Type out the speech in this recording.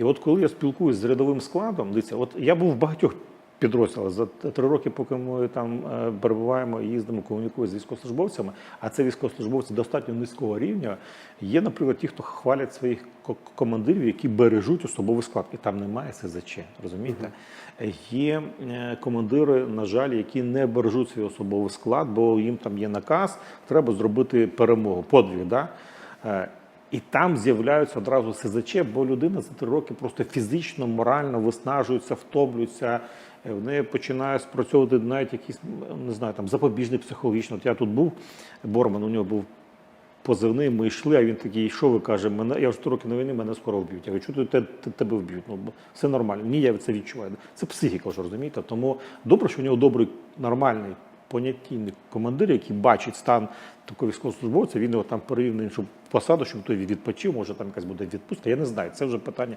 І от коли я спілкуюся з рядовим складом, дивіться, от я був в багатьох підрозділах за три роки, поки ми там е, перебуваємо і їздимо, комунікуємо з військовослужбовцями, а це військовослужбовці достатньо низького рівня. Є, наприклад, ті, хто хвалять своїх командирів, які бережуть особовий склад, і там немає СЗЧ, розумієте? Є е, командири, на жаль, які не бережуть свій особовий склад, бо їм там є наказ, треба зробити перемогу, подвиг. Да? І там з'являються одразу СЗЧ, бо людина за три роки просто фізично, морально виснажується, втомлюється. е, В неї починає спрацьовувати навіть якісь, не знаю, там запобіжний психологічно. От я тут був, Борман, у нього був позивний, ми йшли, а він такий, що ви каже, мене, я вже 100 років на війни, мене скоро вб'ють. Я кажу, чого ти- те- тебе вб'ють? Ну, все нормально. Ні, я це відчуваю. Це психіка вже, розумієте? Тому добре, що у нього добрий, нормальний, понятійний командир, який бачить стан такого військовослужбовця, він його там перевів на іншу посаду, щоб той відпочив, може там якась буде відпустка. Я не знаю. Це вже питання